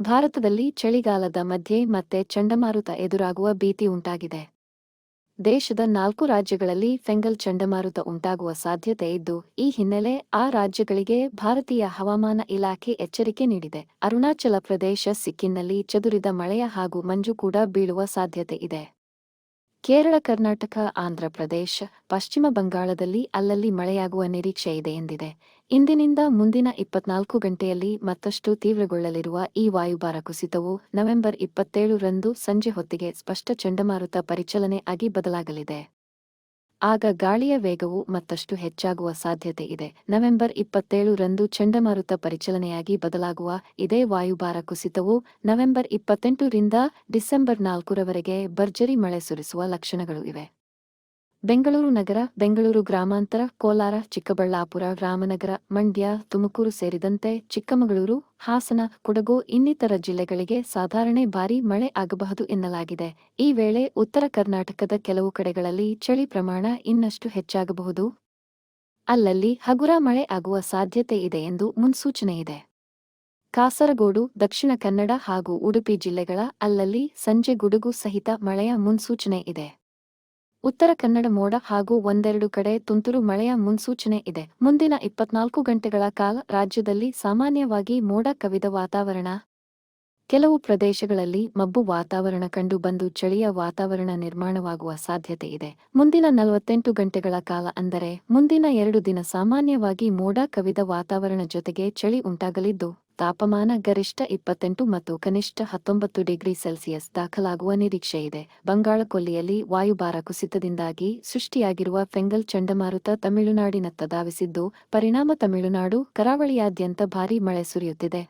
ಭಾರತದಲ್ಲಿ ಚಳಿಗಾಲದ ಮಧ್ಯೆ ಮತ್ತೆ ಚಂಡಮಾರುತ ಎದುರಾಗುವ ಭೀತಿ ಉಂಟಾಗಿದೆ. ದೇಶದ ನಾಲ್ಕು ರಾಜ್ಯಗಳಲ್ಲಿ ಫೆಂಗಲ್ ಚಂಡಮಾರುತ ಉಂಟಾಗುವ ಸಾಧ್ಯತೆ ಇದ್ದು, ಈ ಹಿನ್ನೆಲೆ ಆ ರಾಜ್ಯಗಳಿಗೆ ಭಾರತೀಯ ಹವಾಮಾನ ಇಲಾಖೆ ಎಚ್ಚರಿಕೆ ನೀಡಿದೆ. ಅರುಣಾಚಲ ಪ್ರದೇಶ, ಸಿಕ್ಕಿಂನಲ್ಲಿ ಚದುರಿದ ಮಳೆಯ ಹಾಗೂ ಮಂಜು ಕೂಡ ಬೀಳುವ ಸಾಧ್ಯತೆ ಇದೆ. ಕೇರಳ, ಕರ್ನಾಟಕ ಆಂಧ್ರಪ್ರದೇಶ ಪಶ್ಚಿಮ ಬಂಗಾಳದಲ್ಲಿ ಅಲ್ಲಲ್ಲಿ ಮಳೆಯಾಗುವ ನಿರೀಕ್ಷೆ ಇದೆ ಎಂದಿದೆ. ಇಂದಿನಿಂದ ಮುಂದಿನ ಇಪ್ಪತ್ನಾಲ್ಕು ಗಂಟೆಯಲ್ಲಿ ಮತ್ತಷ್ಟು ತೀವ್ರಗೊಳ್ಳಲಿರುವ ಈ ವಾಯುಭಾರ ಕುಸಿತವು ನವೆಂಬರ್ ಇಪ್ಪತ್ತೇಳು ರಂದು ಸಂಜೆ ಹೊತ್ತಿಗೆ ಸ್ಪಷ್ಟ ಚಂಡಮಾರುತ ಪರಿಚಲನೆ ಆಗಿ ಬದಲಾಗಲಿದೆ. ಆಗ ಗಾಳಿಯ ವೇಗವು ಮತ್ತಷ್ಟು ಹೆಚ್ಚಾಗುವ ಸಾಧ್ಯತೆ ಇದೆ. ನವೆಂಬರ್ ಇಪ್ಪತ್ತೇಳು ರಂದು ಚಂಡಮಾರುತ ಪರಿಚಲನೆಯಾಗಿ ಬದಲಾಗುವ ಇದೇ ವಾಯುಭಾರ ಕುಸಿತವು ನವೆಂಬರ್ ಇಪ್ಪತ್ತೆಂಟು ರಿಂದ ಡಿಸೆಂಬರ್ ನಾಲ್ಕರವರೆಗೆ ಭರ್ಜರಿ ಮಳೆ ಸುರಿಸುವ ಲಕ್ಷಣಗಳು ಇವೆ. ಬೆಂಗಳೂರು ನಗರ, ಬೆಂಗಳೂರು ಗ್ರಾಮಾಂತರ, ಕೋಲಾರ, ಚಿಕ್ಕಬಳ್ಳಾಪುರ, ರಾಮನಗರ, ಮಂಡ್ಯ, ತುಮಕೂರು ಸೇರಿದಂತೆ ಚಿಕ್ಕಮಗಳೂರು, ಹಾಸನ, ಕೊಡಗು ಇನ್ನಿತರ ಜಿಲ್ಲೆಗಳಿಗೆ ಸಾಧಾರಣ ಭಾರೀ ಮಳೆ ಆಗಬಹುದು ಎನ್ನಲಾಗಿದೆ. ಈ ವೇಳೆ ಉತ್ತರ ಕರ್ನಾಟಕದ ಕೆಲವು ಕಡೆಗಳಲ್ಲಿ ಚಳಿ ಪ್ರಮಾಣ ಇನ್ನಷ್ಟು ಹೆಚ್ಚಾಗಬಹುದು. ಅಲ್ಲಲ್ಲಿ ಹಗುರ ಮಳೆ ಆಗುವ ಸಾಧ್ಯತೆ ಇದೆ ಎಂದು ಮುನ್ಸೂಚನೆ ಇದೆ. ಕಾಸರಗೋಡು, ದಕ್ಷಿಣ ಕನ್ನಡ ಹಾಗೂ ಉಡುಪಿ ಜಿಲ್ಲೆಗಳ ಅಲ್ಲಲ್ಲಿ ಸಂಜೆ ಗುಡುಗು ಸಹಿತ ಮಳೆಯ ಮುನ್ಸೂಚನೆ ಇದೆ. ಉತ್ತರ ಕನ್ನಡ ಮೋಡ ಹಾಗೂ ಒಂದೆರಡು ಕಡೆ ತುಂತುರು ಮಳೆಯ ಮುನ್ಸೂಚನೆ ಇದೆ. ಮುಂದಿನ ಇಪ್ಪತ್ನಾಲ್ಕು ಗಂಟೆಗಳ ಕಾಲ ರಾಜ್ಯದಲ್ಲಿ ಸಾಮಾನ್ಯವಾಗಿ ಮೋಡ ಕವಿದ ವಾತಾವರಣ. ಕೆಲವು ಪ್ರದೇಶಗಳಲ್ಲಿ ಮಬ್ಬು ವಾತಾವರಣ ಕಂಡು ಬಂದು ಚಳಿಯ ವಾತಾವರಣ ನಿರ್ಮಾಣವಾಗುವ ಸಾಧ್ಯತೆ ಇದೆ. ಮುಂದಿನ ನಲವತ್ತೆಂಟು ಗಂಟೆಗಳ ಕಾಲ ಅಂದರೆ ಮುಂದಿನ ಎರಡು ದಿನ ಸಾಮಾನ್ಯವಾಗಿ ಮೋಡ ಕವಿದ ವಾತಾವರಣ ಜೊತೆಗೆ ಚಳಿ ಉಂಟಾಗಲಿದ್ದು, ತಾಪಮಾನ ಗರಿಷ್ಠ ಇಪ್ಪತ್ತೆಂಟು ಮತ್ತು ಕನಿಷ್ಠ ಹತ್ತೊಂಬತ್ತು ಡಿಗ್ರಿ ಸೆಲ್ಸಿಯಸ್ ದಾಖಲಾಗುವ ನಿರೀಕ್ಷೆ ಇದೆ. ಬಂಗಾಳಕೊಲ್ಲಿಯಲ್ಲಿ ವಾಯುಭಾರ ಕುಸಿತದಿಂದಾಗಿ ಸೃಷ್ಟಿಯಾಗಿರುವ ಫೆಂಗಲ್ ಚಂಡಮಾರುತ ತಮಿಳುನಾಡಿನತ್ತ ಧಾವಿಸಿದ್ದು, ಪರಿಣಾಮ ತಮಿಳುನಾಡು ಕರಾವಳಿಯಾದ್ಯಂತ ಭಾರೀ ಮಳೆ ಸುರಿಯುತ್ತಿದೆ.